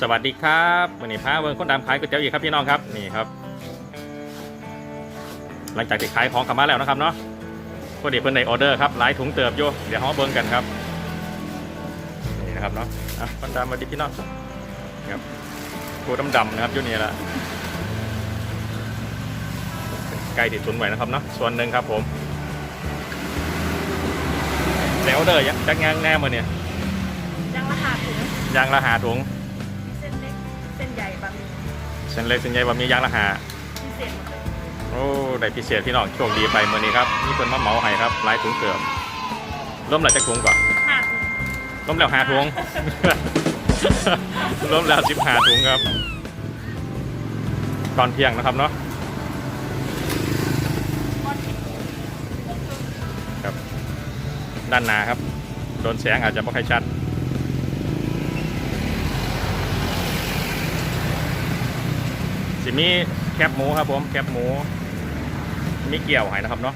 สวัสดีครับวันนี้พาเวิร์คนดำขายก๋วยเตี๋ยวอีกครับพี่น้องครับนี่ครับ หลังจากที่ขายของกลับมาแล้วนะครับเนาะพอดีเพิ่นในออเดอร์ครับหลายถุงเติบอยู่เดี๋ยวเราเบิ่งกันครับนี่นะครับเนาะอะคนดำมาดีพี่น้องครับตัวดำๆนะครับอยู่นี่ละไก่ติดตุนไว้นะครับเนาะส่วนหนึ่งครับผมในออเดอร์ยังจักงางแน่มาเนี่ยยังราคาถุงยางละหาถุง ส้นเล็กเส้นใหญ่บะหมี่ยางละหาพิเศษหมดเลยโอ้ได้พิเศษพี่น้องโชคดีไปเมื่อนี้ครับมีคนมาเหมาให้ครับหลายถุงเกือบร่วมแล้วจะถุงก่อนห้าถุงร่วมแล้วหาถุง ร่วมแล้วสิบหาถุงครับก่อนเที่ยงนะครับเนาะก้อนเห็ดครับด้านหน้าครับโดนแสงอาจจะไม่ค่อยชัด สิมีแคบหมูครับผมแคบหมูมีเกี่ยวให้นะครับเนาะ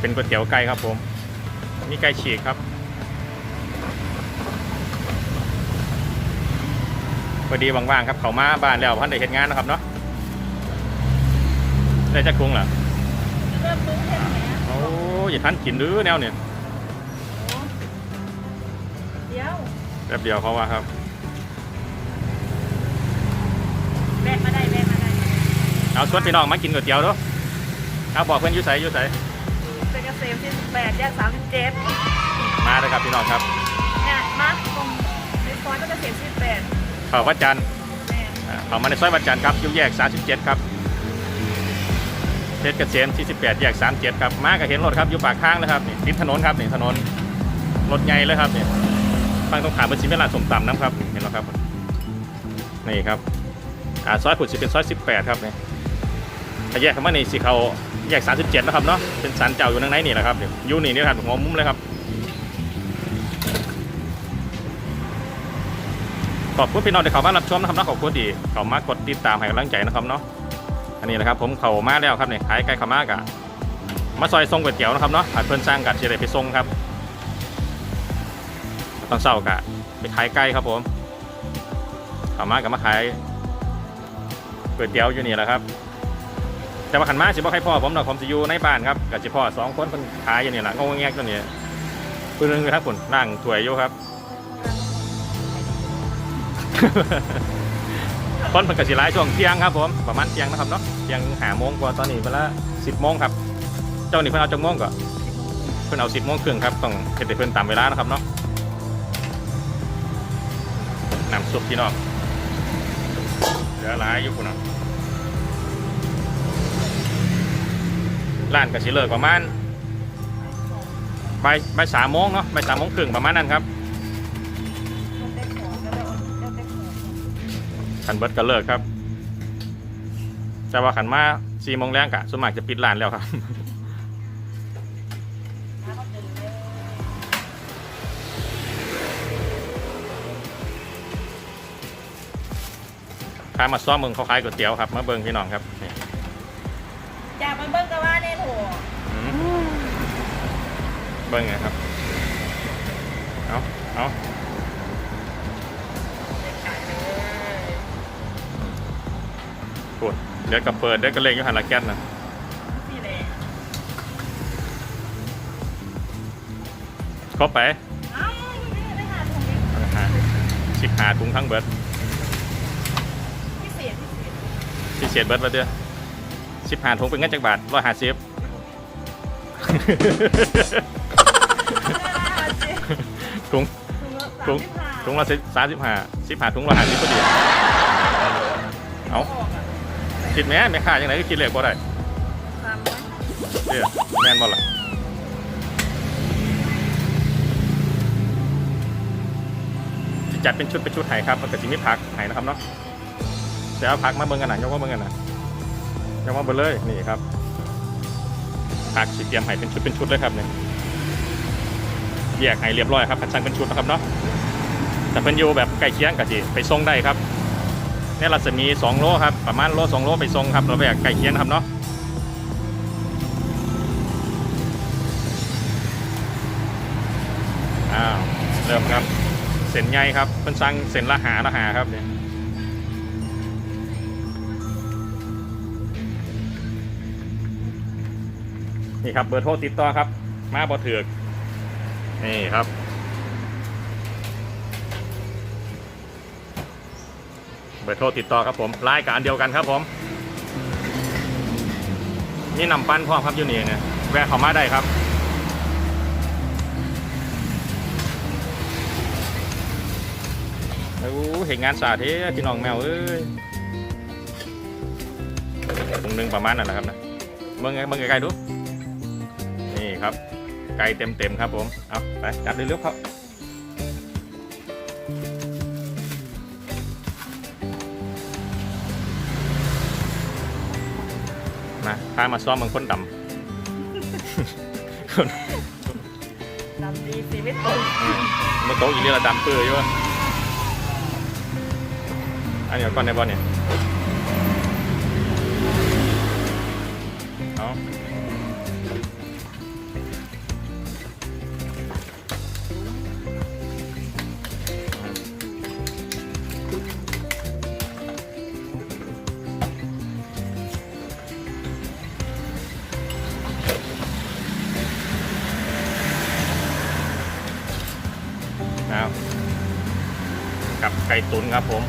เป็นก๋วยเตี๋ยวไก่ครับผมมีไก่ฉีกครับพอดีว่างๆครับเขามาบ้านแล้วพันได้เห็นงานนะครับเนาะได้จักคุงเหรอเริ่มปรุงเส้นแหนโอ้ยอย่าทันกินหรือแนวเนี่ยโอ้เดี๋ยวแป๊บเดียวเขาว่าครับ แบกมาได้แบกมาได้ เอาชวนพี่น้องมากินก๋วยเตี๋ยวด้วยเอาบอกเพื่อนอยุ่ใสอยุ่ใสเป็นเกษมที่สิบแปดแยกสามสิบเจ็ดมาเลยครับพี่น้องครับเนี่ยมาตรงในซอยก็เกษมสิบแปดเขาวัดจันทร์แม่อ่าเขามาในซอยวัดจันทร์ครับอยู่แยก 37 ครับเพชรเกษม48แยก37 ครับ มาก็เห็นรถครับอยู่ปากข้างเลยครับนี่ติดถนนครับนี่ถนนรถใหญ่เลยครับนี่ฟังตรงขามเป็นสิเวลานสมตำน้ำครับเห็นแล้วครับ นี่ครับอ่าซอยผุดสิเป็นซอย18 ครับนี่ถ้า แยกเข้ามานี่สิเขาแยก 37 นะครับเนาะเป็นสันเจ้าอยู่ทางไหนนี่แหละครับอยู่นี่นี่ครับหัวมุมเลยครับขอบคุณพี่น้องที่เข้ามารับชมนะครับเนาะขอบคุณที่เข้ามากดติดตามให้กำลังใจนะครับเนาะอันนี้นะครับผมเข้ามาแล้วครับเนี่ยขายไก่ขามากอะมาซอยทรงก๋วยเตี๋ยวนะครับเนาะถ้าเพื่อนสร้างกัดจะได้ไปส่งครับตอนเช้ากะไปขายไก่ครับผมเข้ามากับมาขายก๋วยเตี๋ยวอยู่นี่แหละครับ แต่ว่าขันมาสิบ่ใครพ่อผมเนาะผมจะอยู่ในบ้านครับกับสิพ่อสองคนเพิ่นขายอยู่นี่แหละงงแงกตัวนี้เพิ่นนึงครับผมนั่งถวยอยู่ครับคนเพิ่นกสิไลายช่วงเที่ยงครับผมประมาณเที่ยงนะครับเนาะเที่ยงหาโมงกว่าตอนนี้เวลาสิบโมงครับ เจ้านี่เพิ่นเอาจังโมงก็เพิ่นเอาสิบโมงครึ่งครับต้องเฮ็ดให้เพิ่นตามเวลานะครับเนาะน้ำซุปพี่น้องเหลือหลายอยู่พุ่นเนาะ ร้านก็สิเลิกประมาณบ่ายบ่ายสามโมงเนาะบ่ายสามโมงครึ่งประมาณนั้นครับขันเบิดก็เลิกครับ แต่ว่าขันมาสี่โมงแรงกะสวนมัครจะปิดร้านแล้วครับน้ำก็เดินเลยพามาซ้อมเมืองเขาขายก๋วยเตี๋ยวครับมาเบิงพี่น้องครับนี่ เบิ่งไงครับ เอาเอาปวดเดี๋ยวก็เปิดเดี๋ยวก็เล่งอยู่หันละแก๊สนนะเอ้าไม่ได้หาสิบหาถุงทั้งเบิร์ดพิเศษพิเศษสิเสียเบิดมาเด้อสิบหาถุงเป็นเงินจักบาทร้อยห้าสิบ ถุงถุงถุงละสามสิบห้าสิบหาถุงร้อยห้าสิบพอดีเอาคิดแม่แม่ค้าอย่างไรก็คิดเลขบ่ได้สามร้อยเด้อแม่นบ่ล่ะสิจัดเป็นชุดเป็นชุดไห้ครับมันก็สิมีผักไห้นะครับเนาะจะเอาผักมาเบิ่งกันหน่อยยกมาเบิ่งกันหน่อยยกมาเบิ่งเลยนี่ครับผักสิเตรียมไห้เป็นชุดเป็นชุดเลยครับเนี่ย แยกไห้เรียบร้อยครับคัดสั่งเป็นชุดนะครับเนาะแต่เป็นอยู่แบบใกล้เคียงกับสิไปส่งได้ครับเนี่ยรัศมี2โลครับประมาณโล2โลไปส่งครับเราไปใกล้เคียงนะครับเนาะอ้าวเริ่มครับเส้นใหญ่ครับเพิ่นสั่งเส้นละหาละหาครับเนี่ยนี่ครับเบอร์โทรติดต่อครับ มาบ่เถือก นี่ครับ เบอร์โทรติดต่อครับผมรายการเดียวกันครับผม นี่นำปั้นพ่อครับยูนี่เนี่ยแวะเข้ามาได้ครับโอ้เห็นงานสาธิตพี่น้องแมวเอ้ยตรงนึงประมาณนั่นแหละครับนะเบิ่งไงเบิ่งไกลๆดูนี่ครับ ไก่เต็มๆครับผม เอาไปจัดเร็วๆครับมาพามาซ้อมเมืองคนดำคนดำดีสีไม่ตรงมันโต๊ะอีเรียระดำเปื่อยอยู่วะอันนี้เอาก่อนในบอลเนี่ยเอาเอา กับไก่ตุ๋นครับผม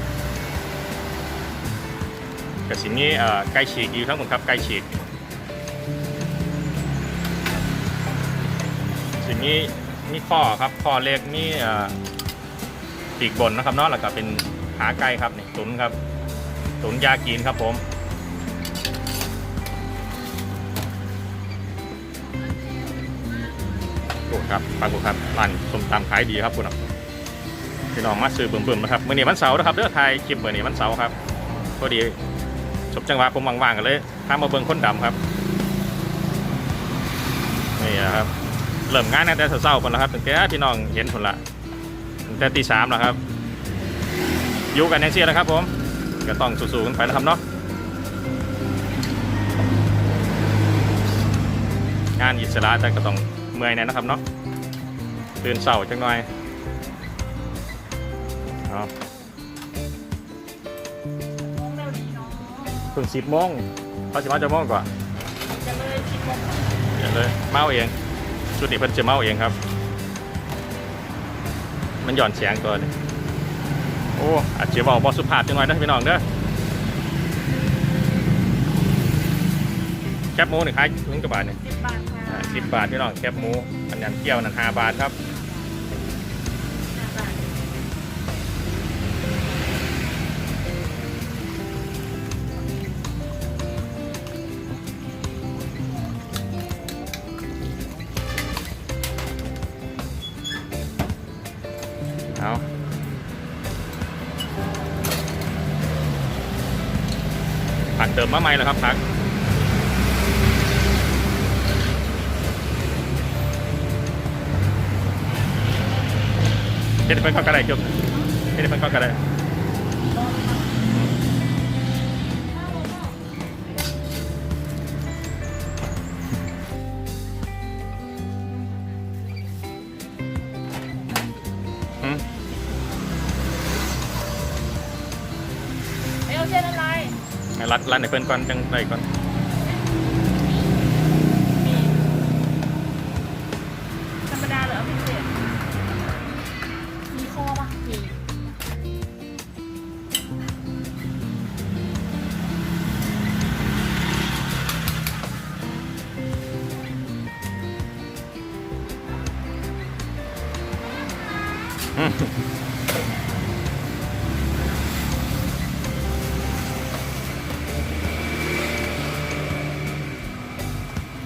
กับสิ่งนี้ไก่ฉีกอยู่ทั้งหมดครับไก่ฉีกสิ่งนี้นี่ข้อครับข้อเล็กนี่เอ่อปีกบนนะครับเนาะแล้วก็เป็นขาไก่ครับนี่ตุ๋นครับ ตุ๋นยากีนครับผมโอ้ครับปรากฏครับร้านส้มตำขายดีครับคุณอะ พี่น้องมาซื้อเบิ่มๆนะครับมื่อนี้วันเสาร์นะครับเด้อไทยคลิปมื่อนี้วันเสาร์ครับพอดีสมจังหวะผมว่างๆกันเลยพามาเบิ่งคนดำครับนี่นะครับเริ่มงานตั้งแต่เช้าๆคนแล้วครับตั้งแต่พี่น้องเห็นคนละตั้งแต่ตีสามแล้วครับอยู่กันอย่างเสียแล้วครับผมก็ต้องสู้ๆกันไปแล้วครับเนาะงานอิสระแต่ก็ต้องเมื่อยแน่นะครับเนาะตื่นเช้าจังหน่อย เอามองเร็วดีเนาะเพิ่งสิบโมงเขาจะมาจะโมงกว่าจะเลยคิดว่าเดี๋ยวเลยเมาเองชุดนี้เพิ่นจะเมาเองครับ มันหย่อนเสียงตัวนี้โอ้อาจจะบอกบอสุภาพจังหน่อยนะพี่น้องเด้อแคบหมูหนึ่งขายหนึ่งกว่าบาทเนี่ยสิบบาทค่ะสิบบาทพี่น้องแคบหมูอันยันเกี๊ยวนั่นห้าบาทครับ ติมมาใหม่แล้วครับผักเฮ็ดให้เป็นข้าวกระไดจุ๊บเฮ็ดให้เป็นข้าวกระไร รัดรัดในเพื่อนก่อนจังไรก่อน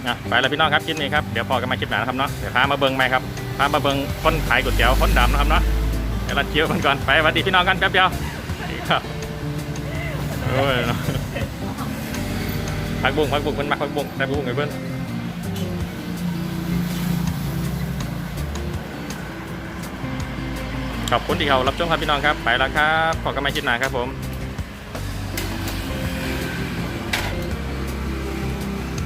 อะไปแล้วพี่น้องครับคลิปนี้ครับเดี๋ยวพอกันมาคลิปหน้านะครับเนาะเดี๋ยวพามาเบิ้งไหมครับพามาเบิ้งคนขายก๋วยเตี๋ยวคนดำนะครับเนาะเดี๋ยวเรัดคิวกันก่อนไปสวัสดีพี่น้องกันแป๊บเดียวครับโอ้ยพักบุ้งพักบุ้งเพิ่นมาพักบุ้งใส่บุ้งไงเพิ่นขอบคุณที่เขารับชมครับพี่น้องครับ ไปแล้วครับพอกันมาคลิปหน้าครับผม